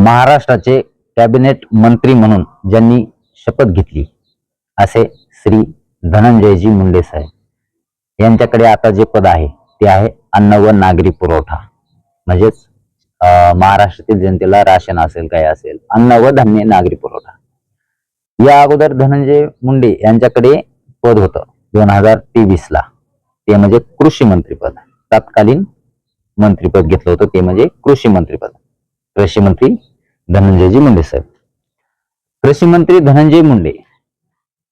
महाराष्ट्राचे कॅबिनेट मंत्री म्हणून ज्यांनी शपथ घेतली असे श्री धनंजयजी मुंडे साहेब. यांच्याकडे आता जे पद आहे ते आहे अन्न व नागरी पुरवठा. म्हणजेच महाराष्ट्रातील जनतेला राशन असेल काय असेल अन्न व धान्य नागरी पुरवठा. या अगोदर धनंजय मुंडे यांच्याकडे पद होतं दोन हजार तेवीस ला ते म्हणजे कृषी मंत्रीपद तत्कालीन मंत्रीपद घेतलं होतं ते म्हणजे कृषी मंत्रीपद कृषी मंत्री धनंजयजी मुंडे साहेब. कृषी मंत्री धनंजय मुंडे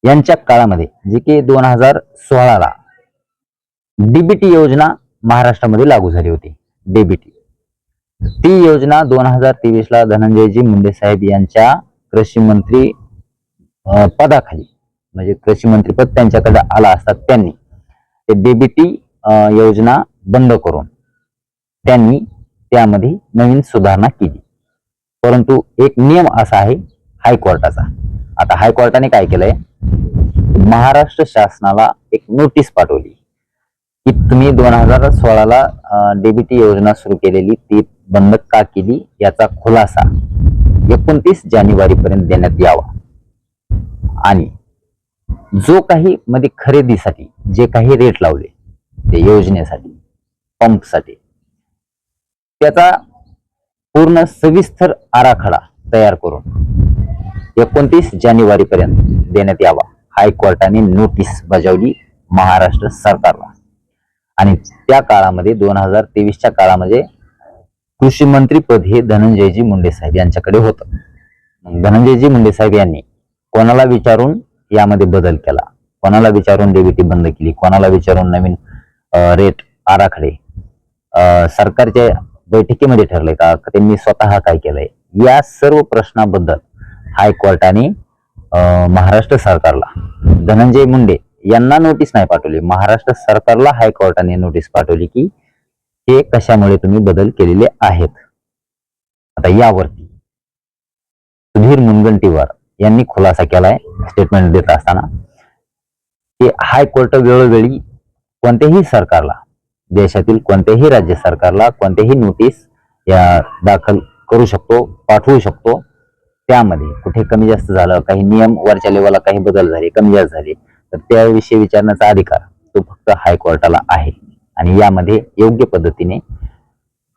यांच्या काळामध्ये जे की दोन हजार सोळाला डीबीटी योजना महाराष्ट्रामध्ये लागू झाली होती. डीबीटी ती योजना दोन हजार तेवीस ला धनंजयजी मुंडे साहेब यांच्या कृषी मंत्री पदाखाली म्हणजे कृषी मंत्रीपद त्यांच्याकडे आला असतात त्यांनी ते डीबीटी योजना बंद करून त्यांनी त्यामध्ये नवीन सुधारणा केली. परंतु एक नियम असा आहे हायकोर्टाचा. आता हायकोर्टाने काय केलंय? महाराष्ट्र शासनाला एक नोटीस पाठवली की तुम्ही दोन हजार सोळाला डेबिटी योजना सुरू केलेली ती बंद का केली याचा खुलासा एकोणतीस जानेवारी पर्यंत देण्यात यावा. आणि जो काही मध्ये खरेदीसाठी जे काही रेट लावले ते योजनेसाठी पंपसाठी त्याचा पूर्ण सविस्तर आराखडा तयार करून एकोणतीस जानेवारी पर्यंत देण्यात यावा. हायकोर्टाने नोटीस बजावली महाराष्ट्र सरकारला. आणि त्या काळामध्ये दोन हजार तेवीसच्या काळामध्ये कृषी मंत्री पद हे धनंजयजी मुंडे साहेब यांच्याकडे होतं. धनंजयजी मुंडे साहेब यांनी कोणाला विचारून यामध्ये बदल केला? कोणाला विचारून डेबिटी बंद केली? कोणाला विचारून नवीन रेट आराखडे? अं, सरकारच्या बैठकीमध्ये ठरलंय का? त्यांनी स्वतः काय केलंय? या सर्व प्रश्नाबद्दल हायकोर्टाने अं, महाराष्ट्र सरकारला धनंजय मुंडे यांना नोटीस नाही पाठवली. महाराष्ट्र सरकारला हायकोर्टाने नोटीस पाठवली की हे कशामुळे तुम्ही बदल केलेले आहेत? आता यावरती सुधीर मुनगंटीवार यांनी खुलासा केलाय स्टेटमेंट देत असताना. की हायकोर्ट वेळोवेळी कोणत्याही सरकारला देशातील कोणत्याही राज्य सरकारला कोणत्याही नोटीस या दाखल करू शकतो पाठवू शकतो. त्यामध्ये कुठे कमी जास्त झालं काही नियम वरच्या लेवलला काही बदल झाले कमी जास्त झाले तर त्याविषयी विचारण्याचा अधिकार तो फक्त हायकोर्टाला आहे. आणि यामध्ये योग्य पद्धतीने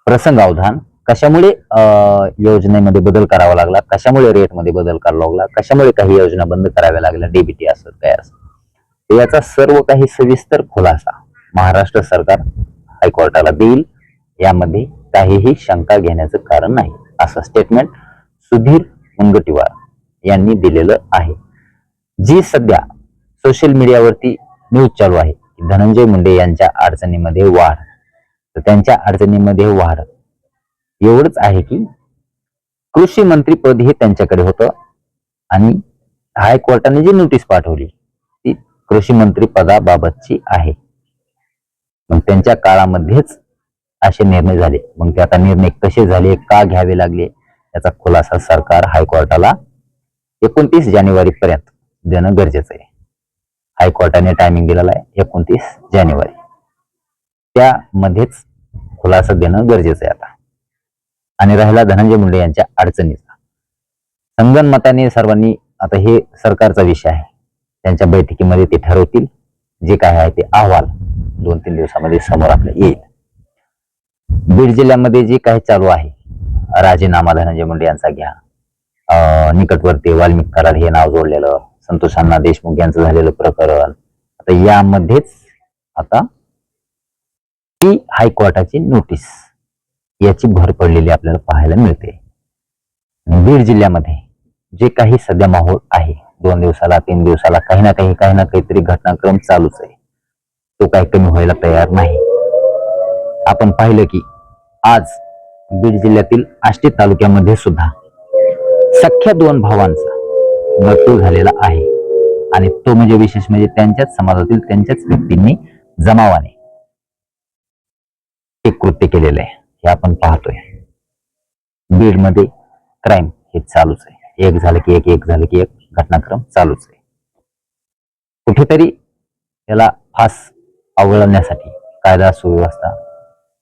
प्रसंगावधान कशामुळे अं, योजनेमध्ये बदल करावा लागला कशामुळे रेटमध्ये बदल करावा लागला कशामुळे काही योजना बंद कराव्या लागल्या डीबीटी असत काय असत याचा सर्व काही सविस्तर खुलासा महाराष्ट्र सरकार हायकोर्टाला देईल. यामध्ये काहीही शंका घेण्याचं कारण नाही असं स्टेटमेंट सुधीर मुनगटीवार यांनी दिलेलं आहे. जी सध्या सोशल मीडियावरती न्यूज चालू आहे धनंजय मुंडे यांच्या अडचणीमध्ये वाढ. तर त्यांच्या अडचणीमध्ये वाढ एवढंच आहे की कृषी मंत्री पद हे त्यांच्याकडे होतं आणि हायकोर्टाने जी नोटीस पाठवली ती कृषी मंत्री पदाबाबतची आहे. मग त्यांच्या काळामध्येच असे निर्णय झाले. मग ते आता निर्णय कसे झाले का घ्यावे लागले याचा खुलासा सरकार हायकोर्टाला एकोणतीस जानेवारी पर्यंत देणं गरजेचं आहे. हायकोर्टाने टायमिंग दिलेला आहे एकोणतीस जानेवारी. त्यामध्येच खुलासा देणं गरजेचं आहे आता. आणि राहिला धनंजय मुंडे यांच्या अडचणीचा. संगनमताने सर्वांनी आता हे सरकारचा विषय आहे. त्यांच्या बैठकीमध्ये ते ठरवतील जे काय आहे ते अहवाल. दोन तीन दिवसामध्ये समोर आपल्या येईल. बीड जिल्ह्यामध्ये जे काही चालू आहे राजीनामा धनंजय मुंडे यांचा घ्या. अं, निकटवर्ती वाल्मिक कराड हे नाव जोडलेलं संतोष अण्णा देशमुख यांचं झालेलं प्रकरण. आता यामध्येच आता ती हायकोर्टाची नोटीस याची भर पडलेली आपल्याला पाहायला मिळते. बीड जिल्ह्यामध्ये जे काही सध्या माहोल आहे दोन दिवसाला तीन दिवसाला काही ना काही काही ना काहीतरी घटनाक्रम चालूच आहे. तो काही कमी व्हायला तयार नाही. आपण पाहिलं की आज बीड जिल्ह्यातील आष्टी तालुक्यामध्ये सुद्धा सख्या दोन भावांचा मृत्यू झालेला आहे. आणि तो म्हणजे विशेष म्हणजे त्यांच्याच समाजातील त्यांच्याच व्यक्तींनी जमावाने हे कृत्य केलेलं आहे. हे आपण पाहतोय. बीडमध्ये क्राईम हे चालूच आहे. एक झालं की एक एक झालं की एक. घटनाक्रम चालूच आहे. कुठेतरी याला फास आवळण्यासाठी कायदा सुव्यवस्था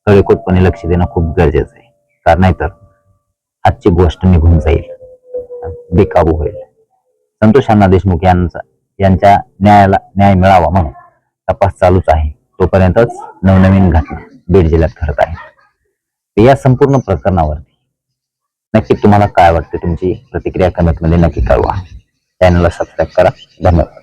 कडेकोटपणे लक्ष देणं खूप गरजेचं आहे. कारण नाहीतर आजची गोष्ट निघून जाईल. बेकाबू होईल. संतोष अण्णा देशमुख यांचा यांच्या न्यायाला न्याय मिळावा म्हणून तपास चालूच आहे. तोपर्यंतच नवनवीन घटना बीड जिल्ह्यात घडत आहेत. या संपूर्ण प्रकरणावरती नक्की तुम्हाला काय वाटते? तुमची प्रतिक्रिया कमेंटमध्ये नक्की कळवा. चॅनलला सबस्क्राईब करा. धन्यवाद.